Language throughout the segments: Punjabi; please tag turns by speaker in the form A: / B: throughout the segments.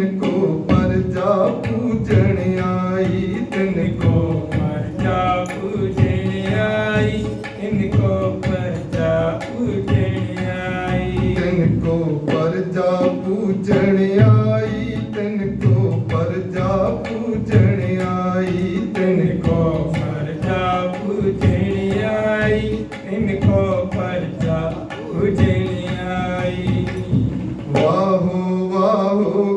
A: ਤਿਨ ਕੋ ਪਰਜਾ ਪੂਜਣ ਆਈ ਤਿਨ ਕੋ ਪਰਜਾ ਪੂਜਣ ਆਈ ਤਿਨ ਕੋ
B: ਪਰਜਾ ਪੂਜਣ ਆਈ। ਤਿਨ ਕੋ ਪਰਜਾ ਪੂਜਣ ਆਈ
A: ਤਿਨ ਕੋ ਪਰਜਾ ਪੂਜਣ ਆਈ ਤਿਨ ਕੋ ਪਰਜਾ ਪੂਜਣ ਆਈ ਤਿਨ ਕੋ
B: ਪਰਜਾ ਪੂਜਣ ਆਈ।
A: ਵਾਹੋ ਵਾਹੋ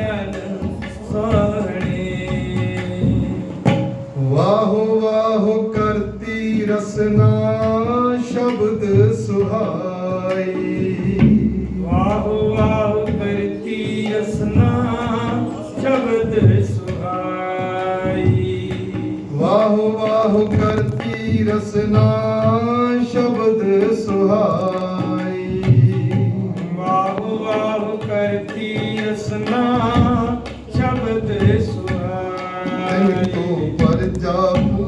A: ਜਨ ਸਾਹਣੇ ਵਾਹੋ ਵਾਹੋ ਕਰਤੀ ਰਸਨਾ ਸ਼ਬਦ ਸੁਹਾਈ।
B: ਵਾਹੋ ਵਾਹੋ ਕਰਤੀ ਰਸਨਾ ਸ਼ਬਦ ਸੁਹਾਈ। ਵਾਹੋ ਵਾਹੋ ਕਰਤੀ ਰਸਨਾ
A: ਸ਼ਬਦ ਸੁਹਾਈ। ਵਾਹੋ ਵਾਹੋ
B: ਕਰਤੀ ਰਸਨਾ ਸ਼ਬਦ
A: ਸੁਹਾਈ ਤੂੰ ਪਰ ਜਾਪੂ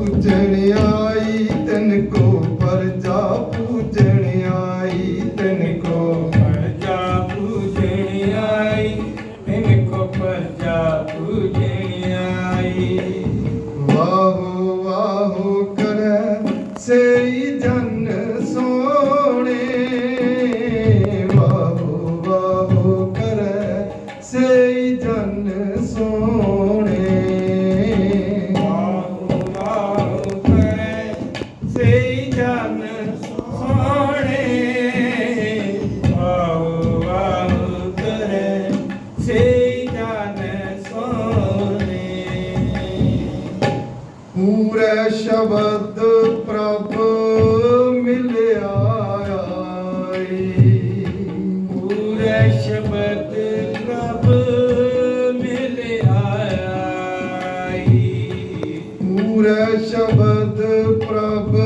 A: prova.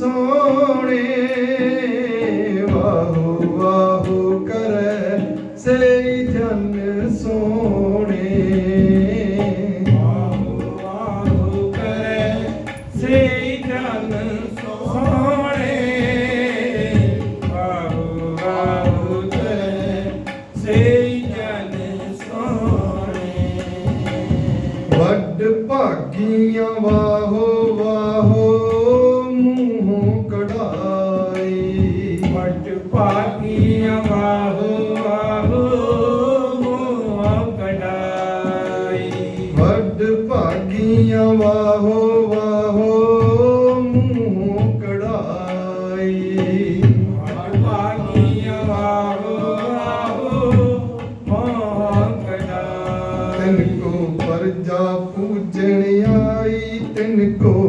A: ਸੋਹਣੇ ਵਾਹੋ ਵਾਹੋ ਕਰੈ ਸਈ ਜਨ ਸੋਹਣੇ।
B: ਵਾਹੋ ਵਾਹੋ ਜਨ ਸੋਹਣੇ। ਵਾਹੋ ਭਾਗੀਆਂ
A: ਵਾਹੋ ਵਾਹੋ
B: it go.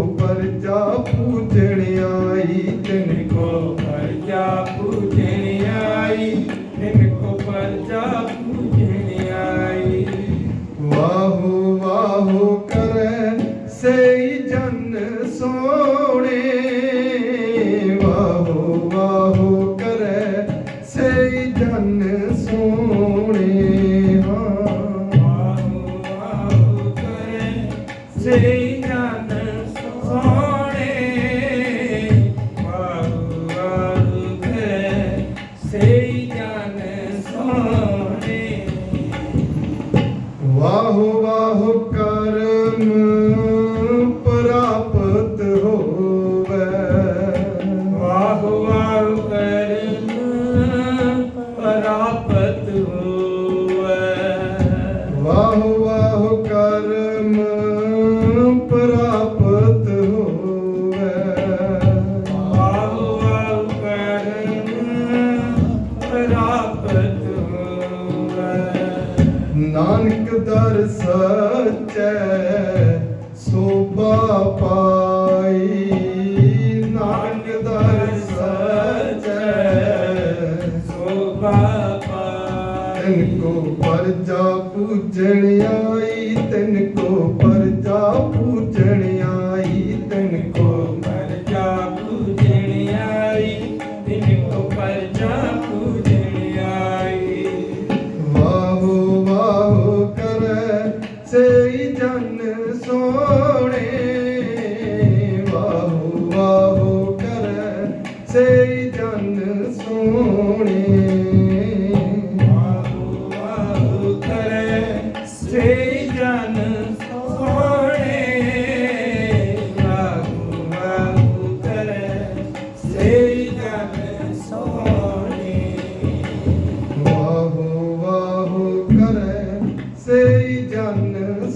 B: ey
A: canlı